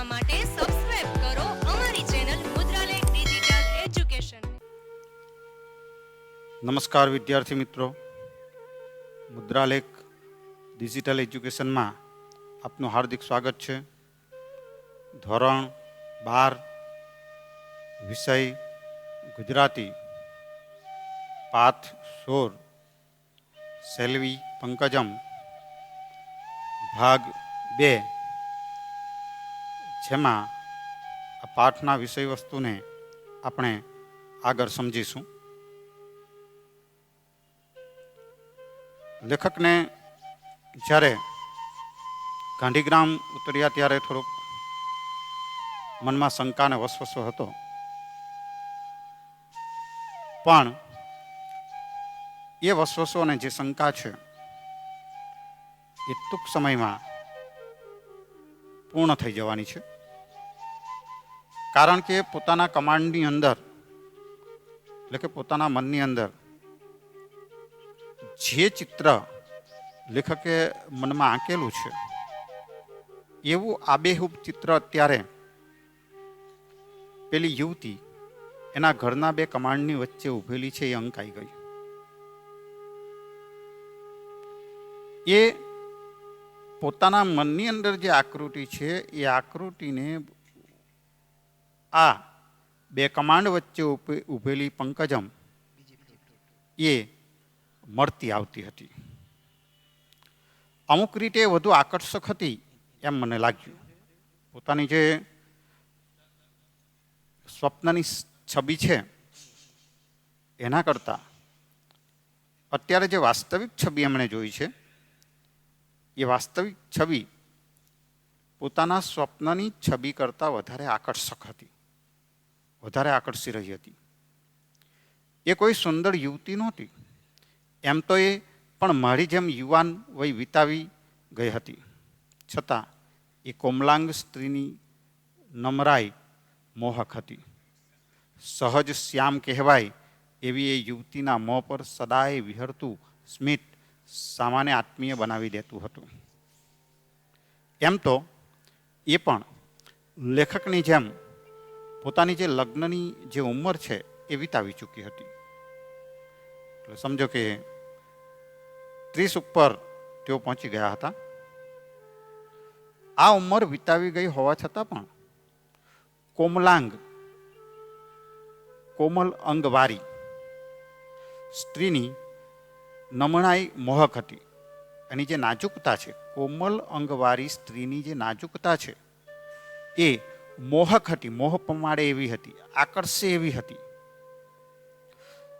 જોવા માટે સબસ્ક્રાઇબ કરો અમારી ચેનલ મુદ્રાલેખ ડિજિટલ એજ્યુકેશન નમસ્કાર વિદ્યાર્થી મિત્રો. મુદ્રાલેખ ડિજિટલ એજ્યુકેશનમાં આપનું હાર્દિક સ્વાગત છે. ધોરણ બાર, વિષય ગુજરાતી. પાથ સોર, સેલ્વી, પંકજમ, ભાગ બે. જેમાં આ પાઠના વિષય વસ્તુને આપણે આગળ સમજીશું. લેખકને જ્યારે ગાંધીગ્રામ ઉતર્યા ત્યારે થોડુંક મનમાં શંકાને વસવસો હતો. પણ એ વસવસો અને જે શંકા છે એ ટૂંક સમયમાં પૂર્ણ થઈ જવાની છે. કારણ કે પોતાના કમાન્ડની અંદર, એટલે કે પોતાના મનની અંદર, જે ચિત્ર લેખકે મનમાં આંકેલું છે, એવું આબેહૂબ ચિત્ર અત્યારે પેલી યુવતી એના ઘરના બે કમાન્ડની વચ્ચે ઊભેલી છે, એ અંકાઈ ગઈ એ પોતાના મનની અંદર જે આકૃતિ છે, એ આકૃતિને આ બે કમાન્ડ વચ્ચે ઊભેલી પંકજમ એ મળતી આવતી હતી. અમુક રીતે વધુ આકર્ષક હતી એમ મને લાગ્યું. પોતાની જે સ્વપ્નની છબી છે એના કરતાં અત્યારે જે વાસ્તવિક છબી એમણે જોઈ છે, એ વાસ્તવિક છબી પોતાના સ્વપ્નની છબી કરતાં વધારે આકર્ષક હતી. વધારે આકર્ષી રહી હતી. એ કોઈ સુંદર યુવતી નહોતી. એમ તો એ પણ મારી જેમ યુવાન વય વિતાવી ગઈ હતી. છતાં એ કોમલાંગ સ્ત્રીની નમરાઈ મોહક હતી. સહજ શ્યામ કહેવાય એવી એ યુવતીના મોં પર સદાય વિહરતું સ્મિત સામાન્ય આત્મીય બનાવી દેતું હતું. એમ તો એ પણ લેખકની જેમ પોતાની જે લગ્નની જે ઉંમર છે એ વિતાવી ચૂકી હતી. એટલે સમજો કે ત્રીસ ઉપર તેઓ પહોંચી ગયા હતા. આ ઉંમર વિતાવી ગઈ હોવા છતાં પણ કોમલાંગ, કોમલ અંગવારી સ્ત્રીની નમણાઈ મોહક હતી. એની જે નાજુકતા છે, કોમલ અંગવારી સ્ત્રીની જે નાજુકતા છે એ મોહક હતી, મોહ પમાડે એવી હતી, આકર્ષે એવી હતી.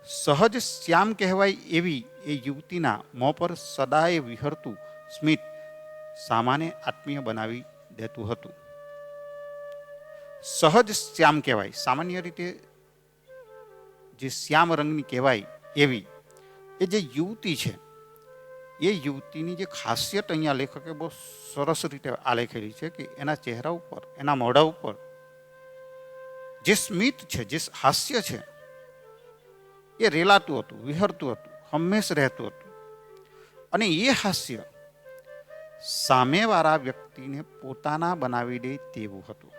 સહજ શ્યામ કહેવાય એવી એ યુવતીના મોં પર સદાય વિહરતું સ્મિત સામાન્ય આત્મીય બનાવી દેતું હતું. સહજ શ્યામ કહેવાય, સામાન્ય રીતે જે શ્યામ રંગની કહેવાય એવી એ જે યુવતી છે એ યુવતીની જે ખાસિયત અહીંયા લેખકે બહુ સરસ રીતે આલેખેલી છે કે એના ચહેરા ઉપર, એના મોઢા ઉપર જે સ્મિત છે, જે હાસ્ય છે, એ રેલાતું હતું, વિહરતું હતું, હંમેશ રહેતું હતું. અને એ હાસ્ય સામેવાળા વ્યક્તિને પોતાના બનાવી દે તેવું હતું.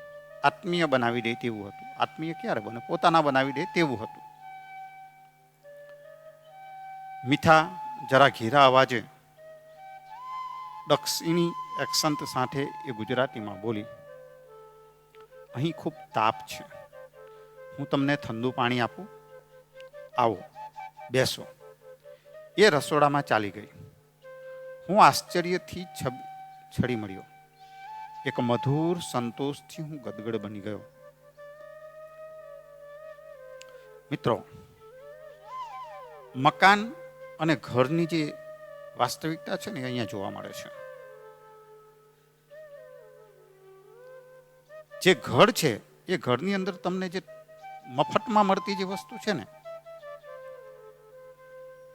આત્મીય બનાવી દે તેવું હતું. આત્મીય ક્યારે બને? પોતાના બનાવી દે તેવું હતું. મીઠા જરા ઘેરા અવાજે દક્ષિણી એક્સંત સાથે એ ગુજરાતીમાં બોલી, અહીં ખૂબ તાપ છે. હું તમને ઠંડુ પાણી આપું. આવો, બેસો. એ રસોડામાં ચાલી ગઈ. હું આશ્ચર્યથી છબ, છડી મળ્યો. એક મધુર સંતોષથી હું ગદગડ બની ગયો. મિત્રો, મકાન અને ઘરની જે વાસ્તવિકતા છે ને અહીંયા જોવા મળે છે. જે ઘર છે, એ ઘરની અંદર તમને જે મફતમાં મળતી જે વસ્તુ છે ને,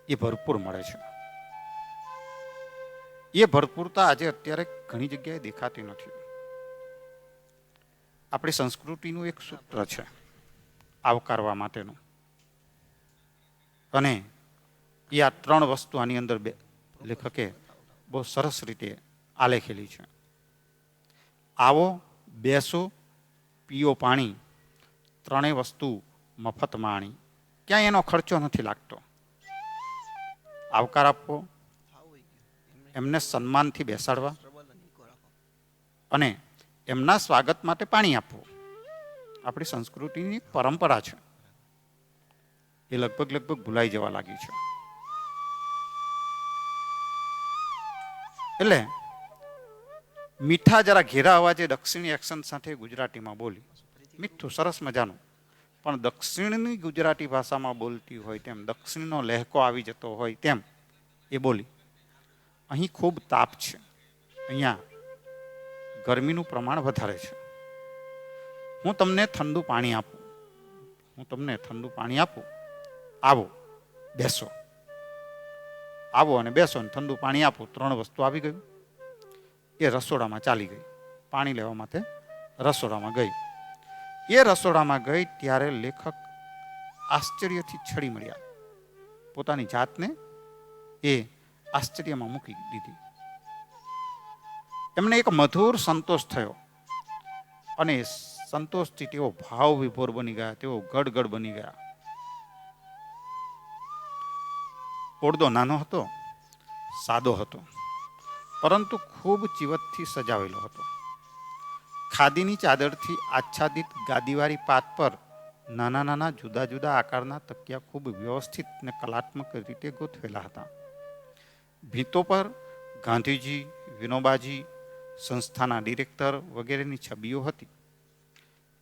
એ ભરપૂર મળે છે. એ ભરપૂરતા આજે અત્યારે ઘણી જગ્યાએ દેખાતી નથી. આપણી સંસ્કૃતિનું એક સૂત્ર છે, આવકારવા માટેનું. અને એ આ ત્રણ વસ્તુ આની અંદર બે લેખકે બહુ સરસ રીતે આલેખેલી છે. આવો, બેસો, પીઓ પાણી, ત્રણેય વસ્તુ મફત માણી. ક્યાંય એનો ખર્ચો નથી લાગતો. આવકાર આપવો, એમને સન્માનથી બેસાડવા અને એમના સ્વાગત માટે પાણી આપવું. આપણી સંસ્કૃતિની પરંપરા છે. એ લગભગ લગભગ ભૂલાઈ જવા લાગી છે. એટલે મીઠા જરા ઘેરા અવાજે દક્ષિણી એક્શન સાથે ગુજરાતીમાં બોલી. મીઠું, સરસ મજાનું. પણ દક્ષિણની ગુજરાતી ભાષામાં બોલતી હોય તેમ, દક્ષિણનો લહેકો આવી જતો હોય તેમ એ બોલી. અહીં ખૂબ તાપ છે. અહીંયા ગરમીનું પ્રમાણ વધારે છે. હું તમને ઠંડુ પાણી આપું. હું તમને ઠંડુ પાણી આપું. આવો, બેસો. આવો અને બેસો અને ઠંડુ પાણી આપો. ત્રણ વસ્તુ આવી ગયું એ રસોડામાં ચાલી ગઈ. પાણી લેવા માટે રસોડામાં ગઈ. એ રસોડામાં ગઈ ત્યારે લેખક આશ્ચર્યથી છડી મળ્યા. પોતાની જાતને એ આશ્ચર્યમાં મૂકી દીધી. એમને એક મધુર સંતોષ થયો. અને સંતોષથી તેઓ ભાવ વિભોર બની ગયા. તેઓ ગડગડ બની ગયા. ઓરડો નાનો હતો, સાદો હતો, પરંતુ ખૂબ ચીવતથી સજાવેલો હતો. ખાદીની ચાદરથી આચ્છાદિત ગાદીવાળી પાત પર નાના નાના જુદા જુદા આકારના તકિયા ખૂબ વ્યવસ્થિત અને કલાત્મક રીતે ગોઠવેલા હતા. ભીંતો પર ગાંધીજી, વિનોબાજી, સંસ્થાના ડિરેક્ટર વગેરેની છબીઓ હતી.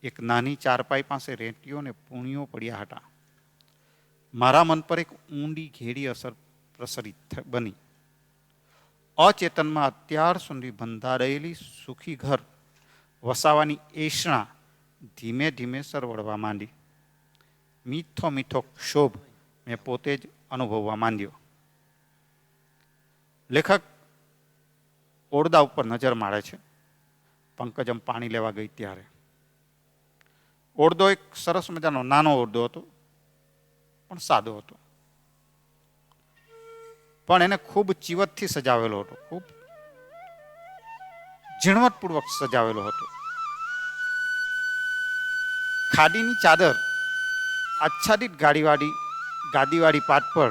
એક નાની ચારપાઈ પાસે રેટીઓ અને પૂણીઓ પડ્યા હતા. મારા મન પર એક ઊંડી ઘેરી અસર પ્રસરિત બની. અચેતનમાં અત્યાર સુધી બંધારેલી સુખી ઘર વસાવાની એષણા ધીમે ધીમે સરવડવા માંડી. મીઠો મીઠો ક્ષોભ મેં પોતે જ અનુભવવા માંડ્યો. લેખક ઓરડા ઉપર નજર મારે છે. પંકજમ પાણી લેવા ગઈ ત્યારે. ઓરડો એક સરસ મજાનો નાનો ઓરડો હતો. પણ સાદો હતો. પણ એને ખૂબ ચીવતથી સજાવેલો હતો. ખૂબ ઝીણવટપૂર્વક સજાવેલો હતો. ખાડીની ચાદર, આચ્છાદિત ગાડીવાળી ગાદીવાળી પાટ પર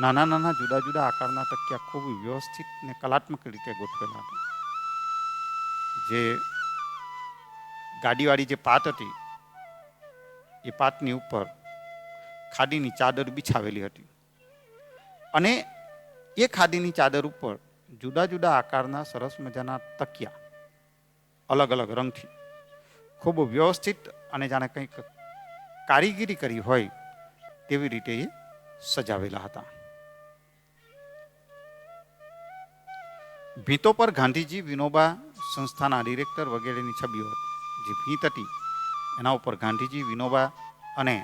નાના નાના જુદા જુદા આકારના તકિયા ખૂબ વ્યવસ્થિત ને કલાત્મક રીતે ગોઠવેલા હતા. જે ગાડીવાળી જે પાત હતી, એ પાતની ઉપર ખાડીની ચાદર બિછાવેલી હતી. અને એ ખાદીની ચાદર ઉપર જુદા જુદા આકારના સરસ મજાના તકિયા, અલગ અલગ રંગથી, ખૂબ વ્યવસ્થિત અને જાણે કંઈક કારીગીરી કરી હોય તેવી રીતે એ સજાવેલા હતા. ભીંતો પર ગાંધીજી વિનોબા સંસ્થાના ડિરેક્ટર વગેરેની છબીઓ જે ભીંત હતી, એના ઉપર ગાંધીજી વિનોબા અને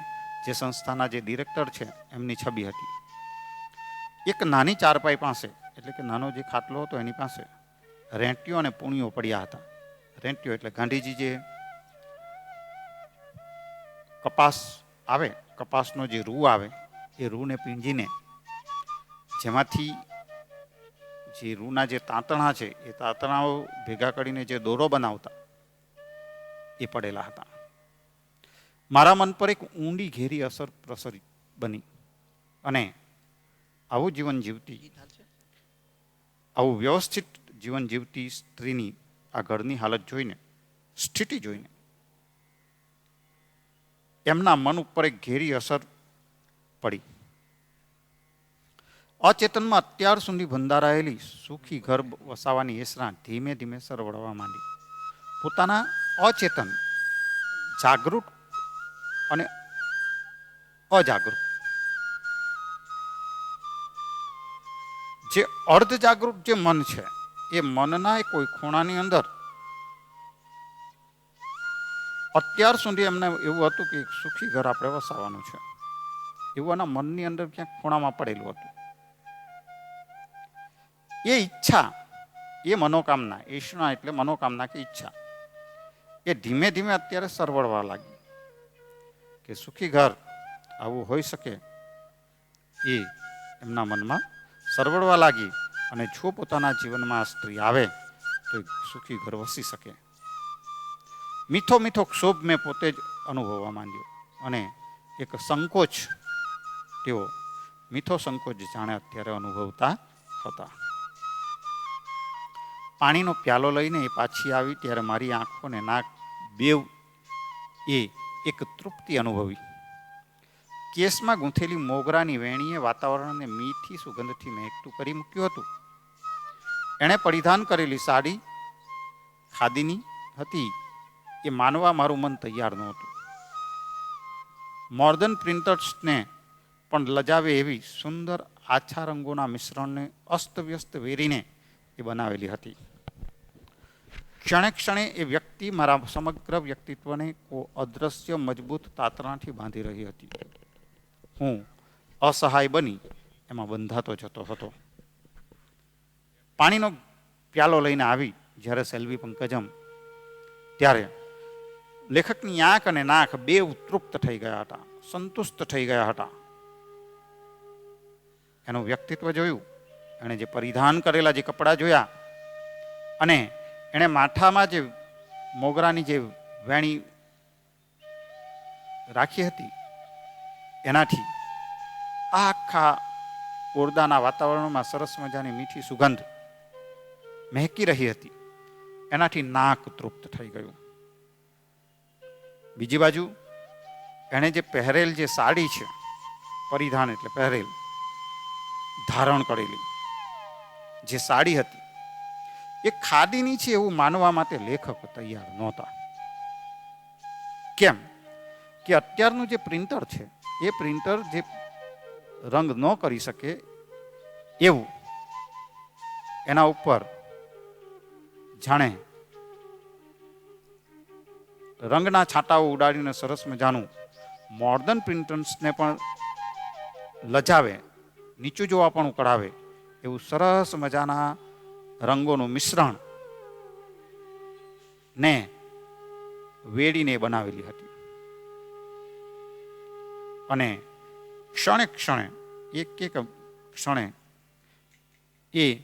જે સંસ્થાના જે ડિરેક્ટર છે, એમની છબી હતી. એક નાની ચારપાઈ પાસે, એટલે કે નાનો જે ખાટલો હતો એની પાસે, રેંટીઓ અને પૂણીઓ પડ્યા હતા. રેંટીઓ એટલે ગાંધીજી જે કપાસ આવે, કપાસનો જે રૂ આવે, એ રૂને પીંજીને જેમાંથી જે રૂના જે તાંતણા છે, એ તાંતણાઓ ભેગા કરીને જે દોરો બનાવતા, એ પડેલા હતા. મારા મન પર એક ઊંડી ઘેરી અસર પ્રસરિત બની. અને આવું જીવન જીવતી આવું વ્યવસ્થિત જીવન જીવતી સ્ત્રીની આ ઘરની હાલત જોઈને, સ્થિતિ જોઈને, એમના મન ઉપર એક ઘેરી અસર પડી. અચેતનમાં અત્યાર સુધી બંધારાયેલી સુખી ઘર વસાવાની એસરા ધીમે ધીમે સરવડવા માંડી. પોતાના અચેતન, જાગૃત અને અજાગૃત. જે અર્ધ જાગૃત જે મન છે, એ મનના કોઈ ખૂણાની અંદર અત્યાર સુધી એમને એવું હતું કે સુખી ઘર આપણે વસાવવાનું છે. એવું એના મનની અંદર ક્યાંક ખૂણામાં પડેલું હતું. એ ઈચ્છા, એ મનોકામના, ઈષ્ણા એટલે મનોકામના કે ઈચ્છા, એ ધીમે ધીમે અત્યારે સરવડવા લાગી. કે સુખી ઘર આવું હોઈ શકે એ એમના મનમાં સરવડવા લાગી અને જો પોતાના જીવનમાં સ્ત્રી આવે, તો સુખી ઘર વસી શકે. મીઠો મીઠો ક્ષોભ મેં પોતે જ અનુભવવા માંડ્યો અને એક સંકોચ તેઓ મીઠો સંકોચ જાણે અત્યારે અનુભવતા હતા. પાણીનો પ્યાલો લઈને એ પાછી આવી ત્યારે મારી આંખો ને નાક બેવ એ એક તૃપ્તિ અનુભવી. કેસમાં ગૂંથેલી મોગરાની વેણીએ વાતાવરણને મીઠી સુગંધથી મહેકતું કરી મૂક્યું હતું. એણે પરિધાન કરેલી સાડી ખાદીની હતી. એ માનવા મારું મન તૈયાર નહોતું. મોર્ડન પ્રિન્ટર્સને પણ લજાવે એવી સુંદર આછા રંગોના મિશ્રણને અસ્તવ્યસ્ત વેરીને એ બનાવેલી હતી. ક્ષણે ક્ષણે એ વ્યક્તિ મારા સમગ્ર વ્યક્તિત્વને અદ્રશ્ય મજબૂત તાતણાથી બાંધી રહી હતી. હું અસહાય બની એમાં બંધાતો જતો હતો. પાણીનો પ્યાલો લઈને આવી જ્યારે સેલ્વી પંકજમ ત્યારે લેખકની આંખ અને નાક બે ઉતૃપ્ત થઈ ગયા હતા, સંતુષ્ટ થઈ ગયા હતા. એનું વ્યક્તિત્વ જોયું, એણે જે પરિધાન કરેલા જે કપડાં જોયા અને એણે માથામાં જે મોગરાની જે વેણી રાખી હતી, એનાથી આખા ઓરડાના વાતાવરણમાં સરસ મજાની મીઠી સુગંધ મહેકી રહી હતી. એનાથી નાક તૃપ્ત થઈ ગયું. બીજી બાજુ એણે જે પહેરેલ જે સાડી છે, પરિધાન એટલે પહેરેલ, ધારણ કરેલી, જે સાડી હતી એ ખાદીની છે એવું માનવા માટે લેખક તૈયાર નહોતા. કેમ? કે અત્યારનું જે પ્રિન્ટર છે, એ પ્રિન્ટર જે રંગ ન કરી શકે એવું એના ઉપર જાણે રંગના છાંટાઓ ઉડાડીને સરસ મજાનું મોર્ડન પ્રિન્ટર્સને પણ લજાવે, નીચું જોવા પણ કઢાવે એવું સરસ મજાના રંગોનું મિશ્રણ ને વેડીને બનાવેલી હતી. અને ક્ષણે ક્ષણે, એક એક ક્ષણે એ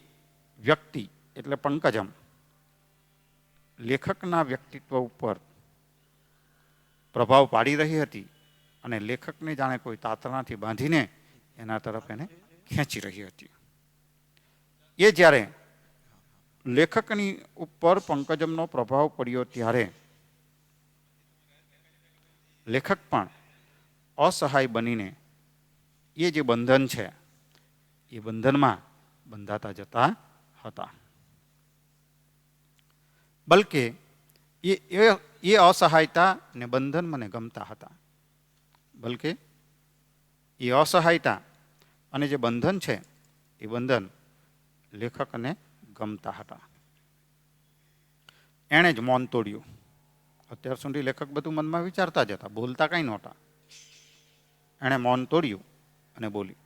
વ્યક્તિ એટલે પંકજમ લેખકના વ્યક્તિત્વ ઉપર પ્રભાવ પાડી રહી હતી અને લેખકને જાણે કોઈ તાતણાથી બાંધીને એના તરફ એને ખેંચી રહી હતી. એ જ્યારે લેખકની ઉપર પંકજમનો પ્રભાવ પડ્યો ત્યારે. લેખક પણ અસહાય બનીને એ જે બંધન છે, એ બંધનમાં બંધાતા જતા હતા. બલકે એ, એ- અસહાયતા ને બંધન મને ગમતા હતા. બલકે એ અસહાયતા અને જે બંધન છે, એ બંધન લેખકને ગમતા હતા. એણે જ મૌન તોડ્યું. અત્યાર સુધી લેખક બધું મનમાં વિચારતા જ હતા બોલતા કંઈ નહોતા. એણે મૌન તોડ્યું અને બોલી,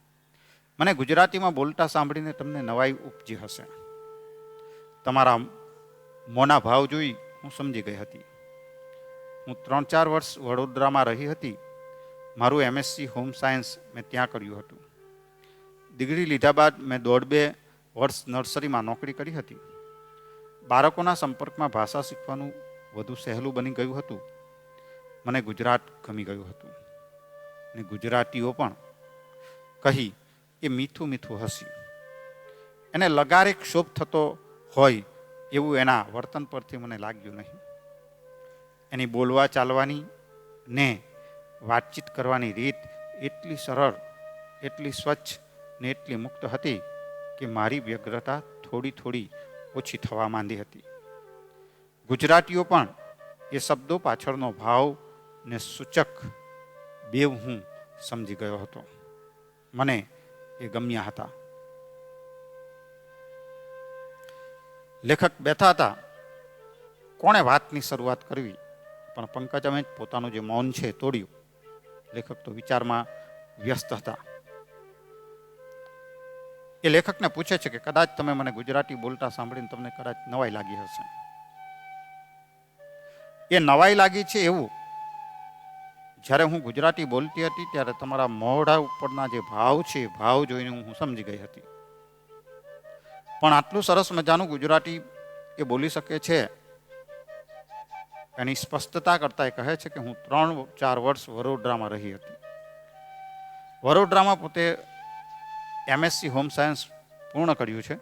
મને ગુજરાતીમાં બોલતા સાંભળીને તમને નવાઈ ઉપજી હશે. તમારા મોના ભાવ જોઈ હું સમજી ગઈ હતી. હું ત્રણ ચાર વર્ષ વડોદરામાં રહી હતી. મારું એમએસસી હોમ સાયન્સ મેં ત્યાં કર્યું હતું. ડિગ્રી લીધા બાદ મેં દોઢ બે વર્ષ નર્સરીમાં નોકરી કરી હતી. બાળકોના સંપર્કમાં ભાષા શીખવાનું વધુ સહેલું બની ગયું હતું. મને ગુજરાત ગમી ગયું હતું. ને ગુજરાતીઓ પણ કહી એ મીઠું મીઠું હસી એને લગારે ક્ષોભ થતો હોય એવું એના વર્તન પરથી મને લાગ્યું નહીં. એની બોલવા ચાલવાની ને વાતચીત કરવાની રીત એટલી સરળ, એટલી સ્વચ્છ ને એટલી મુક્ત હતી કે મારી વ્યગ્રતા થોડી થોડી ઓછી થવા માંડી હતી. ગુજરાતીઓ પણ એ શબ્દો પાછળનો ભાવ ને સૂચક બેવ હું સમજી ગયો હતો. મને એ ગમ્યા હતા. લેખક બેઠા હતા. કોણે વાતની શરૂઆત કરવી? પણ પંકજમે જ પોતાનું જે મૌન છે તોડ્યું. લેખક તો વિચારમાં વ્યસ્ત હતા. એ લેખકને પૂછે છે કે કદાચ તમે મને ગુજરાતી બોલતા સાંભળીને તમને કદાચ નવાઈ લાગી હશે. એ નવાઈ લાગી છે એવું. જ્યારે હું ગુજરાતી બોલતી હતી ત્યારે તમારા મોઢા ઉપરના જે ભાવ છે એ ભાવ જોઈને હું સમજી ગઈ હતી. પણ આટલું સરસ મજાનું ગુજરાતી એ બોલી શકે છે. એની સ્પષ્ટતા કરતાં એ કહે છે કે હું ત્રણ ચાર વર્ષ વડોદરામાં રહી હતી. વડોદરામાં પોતે એમએસસી હોમ સાયન્સ પૂર્ણ કર્યું છે.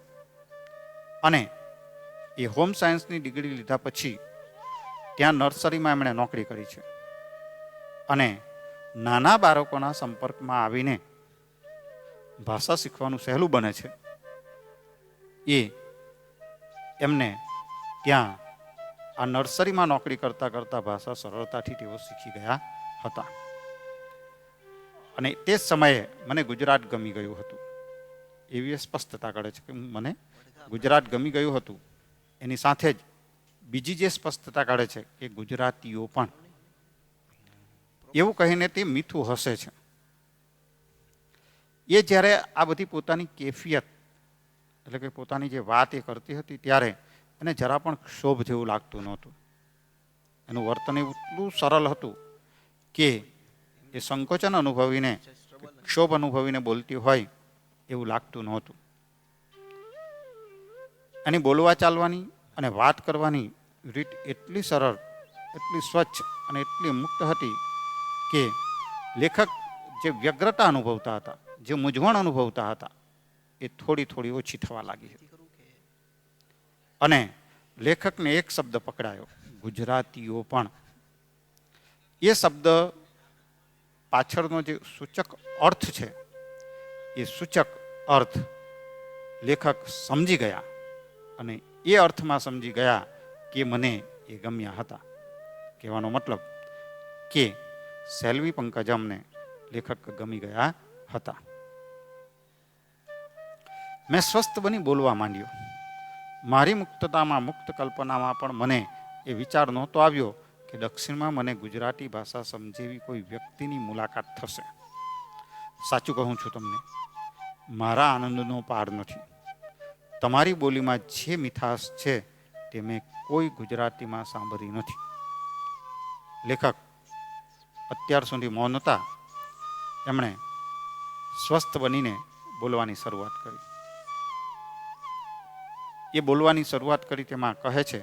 અને એ હોમ સાયન્સની ડિગ્રી લીધા પછી ત્યાં નર્સરીમાં એમણે નોકરી કરી છે. અને નાના બાળકોના સંપર્કમાં આવીને ભાષા શીખવાનું સહેલું બને છે. એ એમને ત્યાં આ નર્સરીમાં નોકરી કરતા કરતા ભાષા સરળતાથી તેઓ શીખી ગયા હતા. અને તે સમયે મને ગુજરાત ગમી ગયું હતું. એવી સ્પષ્ટતા કરે છે કે મને ગુજરાત ગમી ગયું હતું. એની સાથે જ બીજી જે સ્પષ્ટતા કાઢે છે કે ગુજરાતીઓ પણ. એવું કહીને તે મીઠું હસે છે. એ જ્યારે આ બધી પોતાની કેફિયત, એટલે કે પોતાની જે વાત એ કરતી હતી ત્યારે એને જરા પણ ક્ષોભ જેવું લાગતું નહોતું. એનું વર્તન એટલું સરળ હતું કે એ સંકોચન અનુભવીને, ક્ષોભ અનુભવીને બોલતી હોય એવું લાગતું નહોતું. એની બોલવા ચાલવાની અને વાત કરવાની રીત એટલી સરળ, એટલી સ્વચ્છ અને એટલી મુક્ત હતી કે લેખક જે વ્યગ્રતા અનુભવતા હતા, જે મૂંઝવણ અનુભવતા હતા, એ થોડી થોડી ઓછી થવા લાગી હતી. અને લેખકને એક શબ્દ પકડાયો, ગુજરાતીઓ પણ. એ શબ્દ પાછળનો જે સૂચક અર્થ છે એ સૂચક અર્થ લેખક સમજી ગયા અને એ અર્થમાં સમજી ગયા કે મને એ ગમ્યા હતા. કહેવાનો મતલબ કે સેલ્વી પંકજમને લેખક ગમી ગયા હતા. મેં સ્વસ્થ બની બોલવા માંડ્યો. મારી મુક્તતામાં મુક્ત કલ્પનામાં પણ મને એ વિચાર નહોતો આવ્યો કે દક્ષિણમાં મને ગુજરાતી ભાષા સમજેવી કોઈ વ્યક્તિની મુલાકાત થશે. સાચું કહું છું તમને મારા આનંદનો પાર નથી. તમારી બોલીમાં જે મીઠાશ છે તે મેં કોઈ ગુજરાતીમાં સાંભળી નથી. લેખક, અત્યાર સુધી મૌન હતા, એમણે સ્વસ્થ બનીને બોલવાની શરૂઆત કરી. એ બોલવાની શરૂઆત કરી તેમાં કહે છે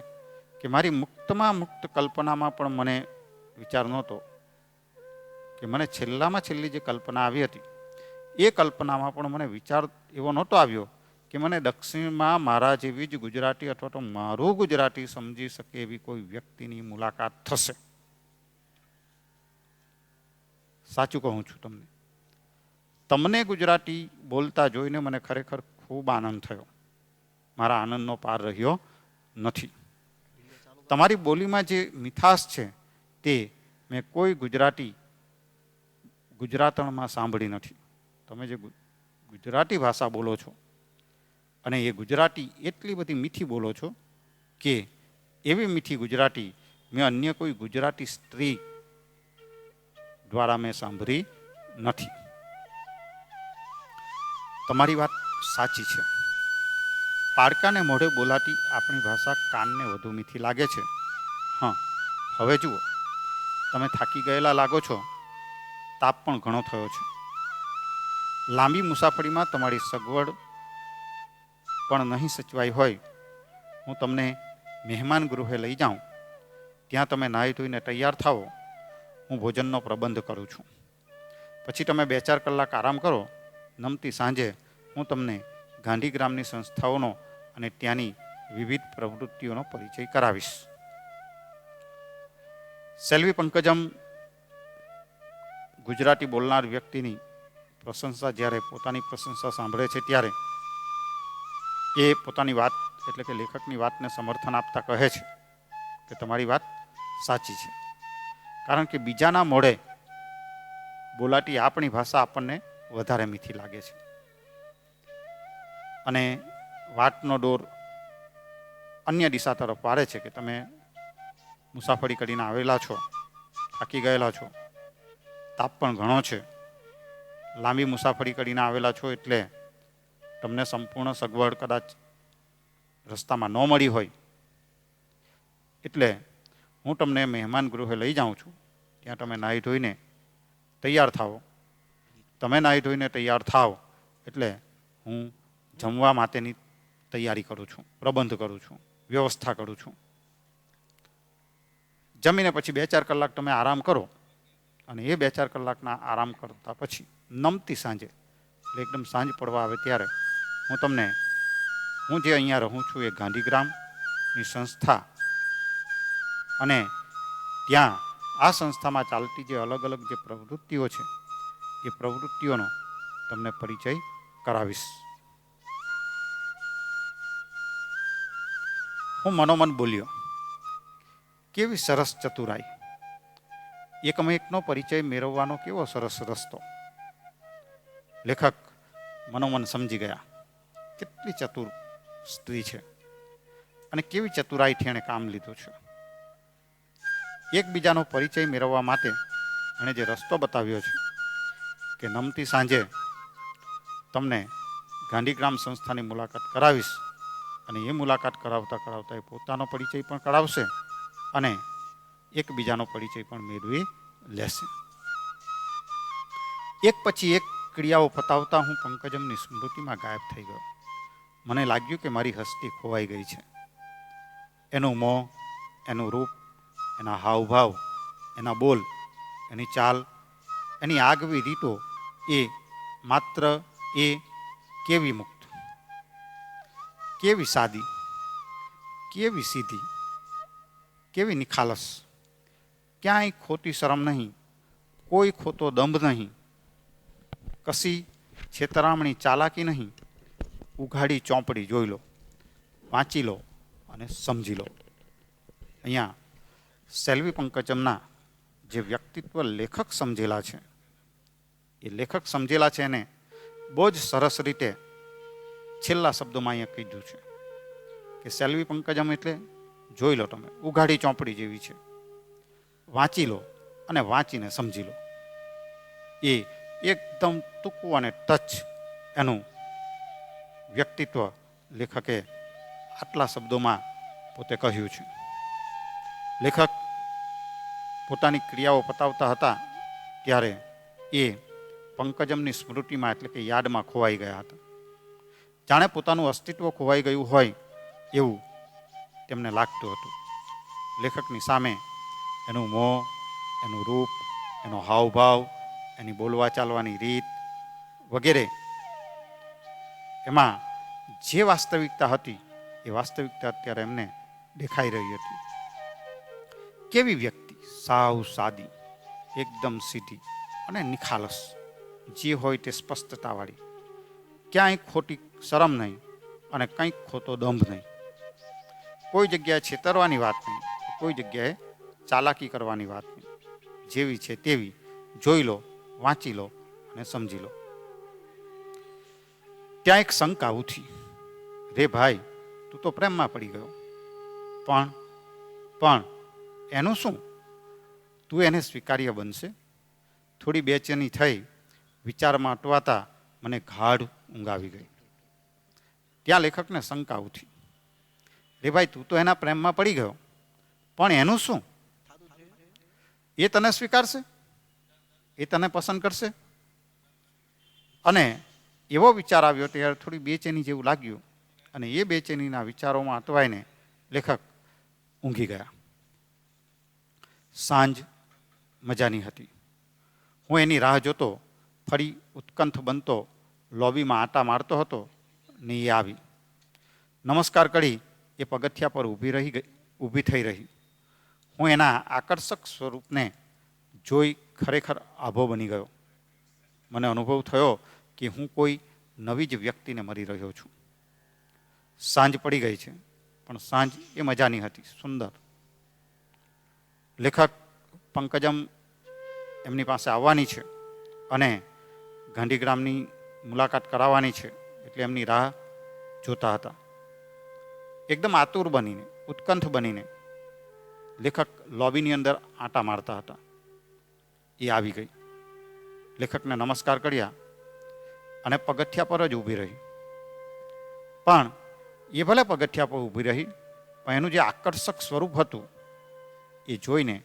કે મારી મુક્તમાં મુક્ત કલ્પનામાં પણ મને વિચાર નહોતો કે મને છેલ્લામાં છેલ્લી જે કલ્પના આવી હતી એ કલ્પનામાં પણ મને વિચાર એવો નહોતો આવ્યો કે મને દક્ષિણમાં મારા જેવી જ ગુજરાતી અથવા તો મારું ગુજરાતી સમજી શકે એવી કોઈ વ્યક્તિની મુલાકાત થશે. સાચું કહું છું તમને. તમને ગુજરાતી બોલતા જોઈને મને ખરેખર ખૂબ આનંદ થયો. મારા આનંદનો પાર રહ્યો નથી. તમારી બોલીમાં જે મીઠાશ છે તે મેં કોઈ ગુજરાતી ગુજરાતણમાં સાંભળી નથી. તમે જે ગુજરાતી ભાષા બોલો છો અને એ ગુજરાતી એટલી બધી મીઠી બોલો છો કે એવી મીઠી ગુજરાતી મેં અન્ય કોઈ ગુજરાતી સ્ત્રી દ્વારા મેં સાંભળી નથી. તમારી વાત સાચી છે. પાડકાને મોઢે બોલાતી આપણી ભાષા કાનને વધુ મીઠી લાગે છે. હા, હવે જુઓ. તમે થાકી ગયેલા લાગો છો. તાપ પણ ઘણો થયો છે. લાંબી મુસાફરીમાં તમારી સગવડ પણ નહીં સચવાઈ હોય. હું તમને મહેમાન ગૃહે લઈ જાઉં. ત્યાં તમે નાહી ધોઈને તૈયાર થાઓ. હું ભોજનનો પ્રબંધ કરું છું. પછી તમે બે ચાર કલાક આરામ કરો. નમતી સાંજે હું તમને ગાંધીગ્રામની સંસ્થાઓનો અને ત્યાંની વિવિધ પ્રવૃત્તિઓનો પરિચય કરાવીશ. સેલ્વી પંકજમ ગુજરાતી બોલનાર વ્યક્તિની પ્રશંસા જ્યારે પોતાની પ્રશંસા સાંભળે છે ત્યારે એ પોતાની વાત, એટલે કે લેખકની વાતને સમર્થન આપતા કહે છે કે તમારી વાત સાચી છે. કારણ કે બીજાના મોઢે બોલાતી આપણી ભાષા આપણને વધારે મીઠી લાગે છે. અને વાતનો દોર અન્ય દિશા તરફ વાળે છે કે તમે મુસાફરી કરીને આવેલા છો, થાકી ગયેલા છો, તાપ પણ ઘણો છે. લાંબી મુસાફરી કરીને આવેલા છો એટલે તમને સંપૂર્ણ સગવડ કદાચ રસ્તામાં ન મળી હોય. એટલે હું તમને મહેમાન ગૃહે લઈ જાઉં છું. ત્યાં તમે નાહી ધોઈને તૈયાર થાઓ. તમે નાહી ધોઈને તૈયાર થાઓ એટલે હું જમવા માટેની તૈયારી કરું છું, પ્રબંધ કરું છું, વ્યવસ્થા કરું છું. જમીને પછી બે ચાર કલાક તમે આરામ કરો. અને એ બે ચાર કલાકના આરામ કરતા પછી નમતી સાંજે, એટલે એકદમ સાંજ પડવા આવે ત્યારે હું તમને, હું જે અહીંયા રહું છું એ ગાંધીગ્રામની સંસ્થા અને ત્યાં આ સંસ્થામાં ચાલતી જે અલગ અલગ જે પ્રવૃત્તિઓ છે, એ પ્રવૃત્તિઓનો તમને પરિચય કરાવીશ. હું મનોમન બોલ્યો, કેવી સરસ ચતુરાઈ એકમાં એકનો પરિચય મેળવવાનો કેવો સરસ રસ્તો? લેખક મનોમન સમજી ગયા. કેટલી ચતુર સ્ત્રી છે. અને કેવી ચતુરાઈથી એણે કામ લીધું છે. એકબીજાનો પરિચય મેળવવા માટે એણે જે રસ્તો બતાવ્યો છે કે નમતી સાંજે તમને ગાંધીગ્રામ સંસ્થાની મુલાકાત કરાવીશ. અને એ મુલાકાત કરાવતા કરાવતા એ પોતાનો પરિચય પણ કરાવશે અને એકબીજાનો પરિચય પણ મેળવી લેશે. એક પછી એક ક્રિયાઓ પતાવતા હું પંકજમની સ્મૃતિમાં ગાયબ થઈ ગયો. મને લાગ્યું કે મારી હસ્તી ખોવાઈ ગઈ છે. એનું મોં, એનું રૂપ, એના હાવભાવ, એના બોલ, એની ચાલ, એની આગવી રીતો એ માત્ર એ કેવી મુક્ત? કેવી સાદી? કેવી સીધી? કેવી નિખાલસ? ક્યાંય ખોટી શરમ નહીં, કોઈ ખોટો દંભ નહીં, કશી છેતરામણી ચાલાકી નહીં, ઉઘાડી ચોંપડી જોઈ લો, વાંચી લો અને સમજી લો. અહીંયા સેલ્વી પંકજમના જે વ્યક્તિત્વ લેખક સમજેલા છે, એ લેખક સમજેલા છે એને બહુ જ સરસ રીતે છેલ્લા શબ્દોમાં અહીંયા કીધું છે કે સેલ્વી પંકજમ એટલે જોઈ લો તમે, ઉઘાડી ચોપડી જેવી છે. વાંચી લો અને વાંચીને સમજી લો. એ એકદમ ટૂંકું અને ટચ એનું વ્યક્તિત્વ લેખકે આટલા શબ્દોમાં પોતે કહ્યું છે. લેખક પોતાની ક્રિયાઓ પતાવતા હતા ત્યારે એ પંકજમની સ્મૃતિમાં એટલે કે યાદમાં ખોવાઈ ગયા હતા. જાણે પોતાનું અસ્તિત્વ ખોવાઈ ગયું હોય એવું તેમને લાગતું હતું. લેખકની સામે એનું મોં, એનું રૂપ, એનો હાવભાવ, એની બોલવા ચાલવાની રીત વગેરે. એમાં જે વાસ્તવિકતા હતી, એ વાસ્તવિકતા અત્યારે એમને દેખાઈ રહી હતી. કેવી વ્યક્તિ? સાવ સાદી, એકદમ સીધી અને નિખાલસ. જે હોય તે સ્પષ્ટતાવાળી. ક્યાંય ખોટી શરમ નહીં અને કંઈક ખોટો દંભ નહીં. કોઈ જગ્યાએ છેતરવાની વાત નહીં. કોઈ જગ્યાએ ચાલાકી કરવાની વાત જેવી છે તેવી જોઈ લો, વાંચી લો અને સમજી લો. ત્યાં એક શંકા ઉઠી. રે ભાઈ, તું તો પ્રેમમાં પડી ગયો. પણ પણ, એનું શું? તું એને સ્વીકાર્ય બનશે? થોડી બેચેની થઈ, વિચારમાં અટવાતા મને ગાઢ ઊંઘ આવી ગઈ. ત્યાં લેખકને શંકા ઉઠી. રે ભાઈ, તું તો એના પ્રેમમાં પડી ગયો. પણ એનું શું? એ તને સ્વીકારશે? એ તને પસંદ કરશે? અને એવો વિચાર આવ્યો ત્યારે થોડી બેચેની જેવું લાગ્યું અને એ બેચેનીના વિચારોમાં અટવાઈને લેખક ઊંઘી ગયા. સાંજ મજાની હતી. હું એની રાહ જોતો ફરી ઉત્કંઠ બનતો લોબીમાં આટા મારતો હતો ને એ આવી. નમસ્કાર કરી એ પગથિયા પર ઊભી રહી ગઈ, ઊભી થઈ રહી. હું એના આકર્ષક સ્વરૂપને જોઈ ખરેખર આભો બની ગયો. મને અનુભવ થયો કે હું કોઈ નવી જ વ્યક્તિને મળી રહ્યો છું. સાંજ પડી ગઈ છે, પણ સાંજ એ મજાની હતી, સુંદર. લેખક પંકજમ એમની પાસે આવવાની છે અને ગાંધીગ્રામની મુલાકાત કરાવવાની છે એટલે એમની રાહ જોતા હતા. એકદમ આતુર બનીને, ઉત્કંઠ બનીને લેખક લોબીની અંદર આંટા મારતા હતા. એ આવી ગઈ. લેખકને નમસ્કાર કર્યા અને પગથિયા પર જ ઊભી રહી. પણ એ ભલે પગથિયા પર ઊભી રહી, પણ એનું જે આકર્ષક સ્વરૂપ હતું, એ જોઈને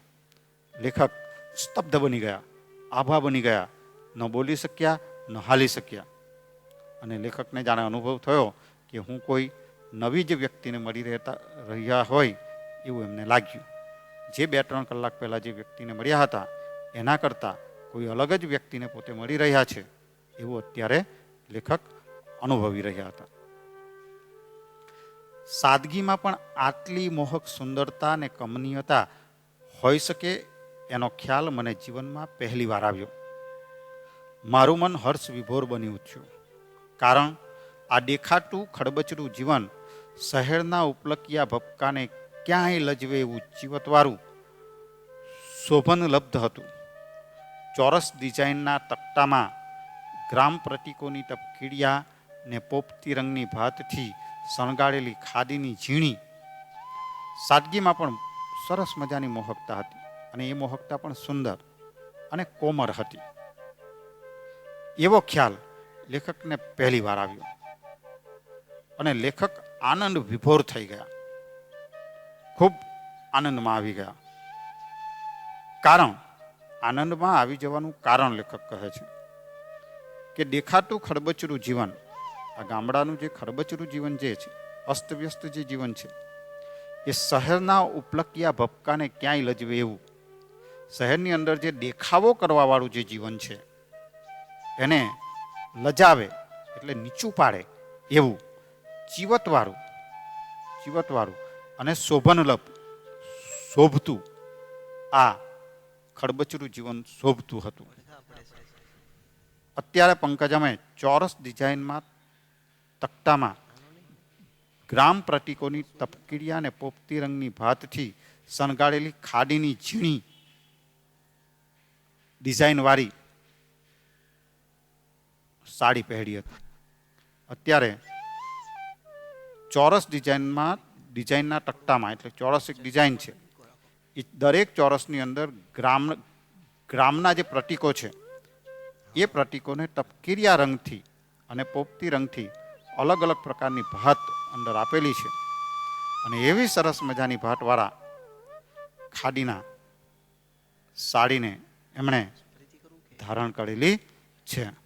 લેખક સ્તબ્ધ બની ગયા, આભા બની ગયા, ન બોલી શક્યા, ન હાલી શક્યા. અને લેખકને જાણે અનુભવ થયો કે હું કોઈ નવી જ વ્યક્તિને મળી રહેતા રહ્યા હોય એવું એમને લાગ્યું. જે બે ત્રણ કલાક પહેલાં જે વ્યક્તિને મળ્યા હતા, એના કરતાં કોઈ અલગ જ વ્યક્તિને પોતે મળી રહ્યા છે એવું અત્યારે લેખક અનુભવી રહ્યા હતા. સાદગીમાં પણ આટલી મોહક સુંદરતા અને કમનીયતા હોઈ શકે એનો ખ્યાલ મને જીવનમાં પહેલી વાર આવ્યો. મારું મન હર્ષ વિભોર બની ઉઠ્યું કારણ આ દેખાતું ખડબચરું જીવન શહેરના ઉપલકિયા ભપકાને ક્યાંય લજવે એવું જીવતવાળું શોભનલબ્ધ હતું. ચોરસ ડિઝાઇનના તકતામાં ગ્રામ પ્રતીકોની તપકીડિયા ને પોપતી રંગની ભાતથી શણગાળેલી ખાદીની ઝીણી સાદગીમાં પણ સરસ મજાની મોહકતા હતી અને એ મોહકતા પણ સુંદર અને કોમર હતી. એવો ખ્યાલ લેખકને પહેલી વાર આવ્યો અને લેખક આનંદ વિભોર થઈ ગયા. ખૂબ આનંદમાં આવી ગયા. કારણ. આનંદમાં આવી જવાનું કારણ લેખક કહે છે કે દેખાતું ખડબચરું જીવન, આ ગામડાનું જે ખડબચરું જીવન જે છે, અસ્તવ્યસ્ત જે જીવન છે, એ શહેરના ઉપલક્યા ભપકાને ક્યાંય લજવે એવું. શહેરની અંદર જે દેખાવો કરવાવાળું જે જીવન છે, એને લજાવે એટલે નીચું પાડે એવું. ચીવતવાળું ચીવતવાળું અને શોભનલભ શોભતું આ ખડબચરું જીવન શોભતું હતું. અત્યારે પંકજમે ચોરસ ડિઝાઇનમાં તકતામાં ગ્રામ પ્રતિકોની તપકીડિયા અને પોપતી રંગની ભાતથી શણગાડેલી ખાડીની ઝીણી ડિઝાઇનવાળી સાડી પહેરી હતી. અત્યારે ચોરસ ડિઝાઇનમાં, ડિઝાઇનના તકતામાં, એટલે ચોરસ એક ડિઝાઇન છે. દરેક ચોરસની અંદર ગ્રામ, ગ્રામના જે પ્રતીકો છે, એ પ્રતીકોને તપકીરિયા રંગથી અને પોપતી રંગથી અલગ અલગ પ્રકારની ભાત અંદર આપેલી છે. અને એવી સરસ મજાની ભાતવાળા ખાડીના સાડીને એમણે ધારણ કરેલી છે.